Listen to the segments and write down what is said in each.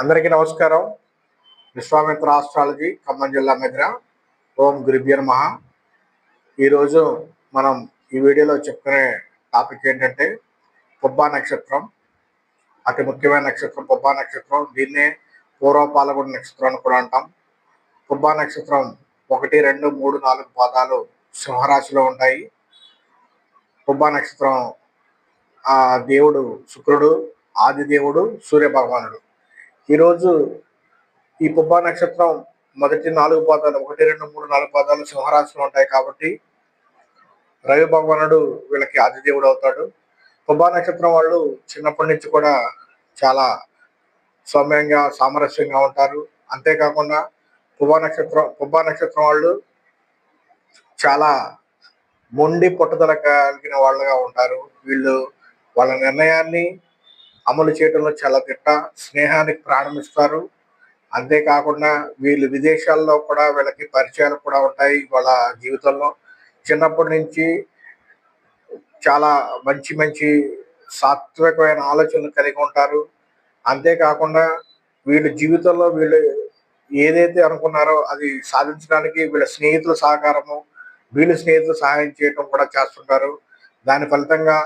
అందరికీ నమస్కారం. విశ్వామిత్ర ఆస్ట్రాలజీ ఖమ్మం జిల్లా మధ్య ఓం గురుభ్య నమ. ఈరోజు మనం ఈ వీడియోలో చెప్పుకునే టాపిక్ ఏంటంటే పుబ్బా నక్షత్రం. అతి ముఖ్యమైన నక్షత్రం పుబ్బా నక్షత్రం. దీన్నే పూర్వ నక్షత్రం అని కూడా అంటాం. పుబ్బా నక్షత్రం ఒకటి రెండు మూడు నాలుగు పాదాలు సింహరాశిలో ఉంటాయి. పుబ్బా నక్షత్రం ఆ దేవుడు శుక్రుడు ఆది దేవుడు సూర్య భగవానుడు ఈరోజు ఈ పుబ్బా నక్షత్రం మొదటి నాలుగు పాదాలు ఒకటి రెండు మూడు నాలుగు పాదాలు సింహరాశిలో ఉంటాయి కాబట్టి రవి భగవానుడు వీళ్ళకి ఆదిదేవుడు అవుతాడు. పుబ్బా నక్షత్రం వాళ్ళు చిన్నప్పటి నుంచి కూడా చాలా సౌమ్యంగా సామరస్యంగా ఉంటారు. అంతేకాకుండా పుబ్బా నక్షత్రం పుబ్బా నక్షత్రం వాళ్ళు చాలా మొండి పట్టుదల కలిగిన వాళ్ళుగా ఉంటారు. వీళ్ళు వాళ్ళ నిర్ణయాన్ని అమలు చేయడంలో చాలా తిట్ట స్నేహానికి ప్రారంభిస్తారు అంతేకాకుండా వీళ్ళు విదేశాల్లో కూడా వీళ్ళకి పరిచయాలు కూడా ఉంటాయి వాళ్ళ జీవితంలో. చిన్నప్పటి నుంచి చాలా మంచి మంచి సాత్వికమైన ఆలోచనలు కలిగి ఉంటారు. అంతేకాకుండా వీళ్ళ జీవితంలో వీళ్ళు ఏదైతే అనుకున్నారో అది సాధించడానికి వీళ్ళ స్నేహితుల సహకారము వీళ్ళ స్నేహితులు సహాయం చేయడం కూడా చేస్తుంటారు. దాని ఫలితంగా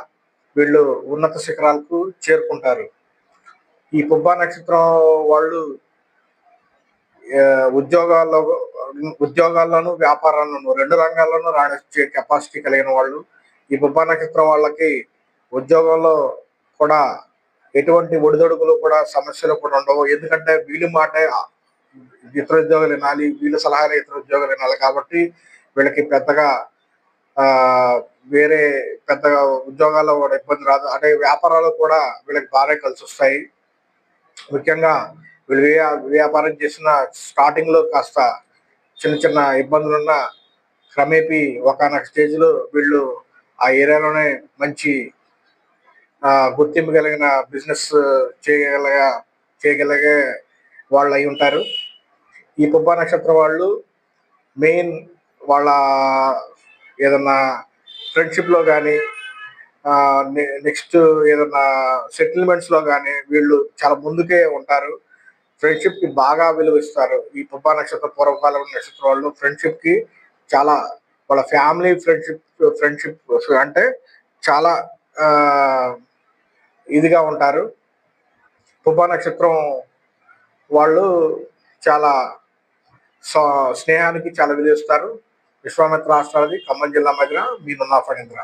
వీళ్ళు ఉన్నత శిఖరాలకు చేరుకుంటారు. ఈ పుబ్బా నక్షత్రం వాళ్ళు ఉద్యోగాల్లో ఉద్యోగాల్లోనూ వ్యాపారాల్లోనూ రెండు రంగాల్లోనూ రాణించే కెపాసిటీ కలిగిన వాళ్ళు ఈ పుబ్బా నక్షత్రం వాళ్ళకి ఉద్యోగంలో కూడా ఎటువంటి ఒడిదొడుకులు కూడా సమస్యలు కూడా ఉండవు. ఎందుకంటే వీళ్ళ మాటే ఇతర ఉద్యోగాలు వినాలి వీళ్ళ సలహాలు ఇతర ఉద్యోగాలు వినాలి కాబట్టి వీళ్ళకి పెద్దగా వేరే పెద్దగా ఉద్యోగాల్లో కూడా ఇబ్బంది రాదు. అంటే వ్యాపారాలు కూడా వీళ్ళకి బాగా కలిసి వస్తాయి. ముఖ్యంగా వీళ్ళు వ్యాపారం చేసిన స్టార్టింగ్లో కాస్త చిన్న చిన్న ఇబ్బందులున్న క్రమేపీ ఒకనొక స్టేజ్లో వీళ్ళు ఆ ఏరియాలోనే మంచి గుర్తింపు కలిగిన బిజినెస్ చేయగలగా చేయగలిగే వాళ్ళు అయి ఉంటారు. ఈ పుబ్బా నక్షత్రం వాళ్ళు మెయిన్ వాళ్ళ ఏదన్నా ఫ్రెండ్షిప్లో కానీ నెక్స్ట్ ఏదన్నా సెటిల్మెంట్స్లో కానీ వీళ్ళు చాలా ముందుకే ఉంటారు. ఫ్రెండ్షిప్కి బాగా విలువ ఇస్తారు. ఈ పుబ్బా నక్షత్ర పూర్వకాలం నక్షత్రం వాళ్ళు ఫ్రెండ్షిప్కి చాలా వాళ్ళ ఫ్యామిలీ ఫ్రెండ్షిప్ ఫ్రెండ్షిప్ అంటే చాలా ఇదిగా ఉంటారు. పుబ్బా నక్షత్రం వాళ్ళు చాలా స్నేహానికి చాలా విలువిస్తారు విశ్వామిత్ర రాష్ట్రాలది ఖమ్మం జిల్లా మధ్య మీ నున్నా ఫణీంద్ర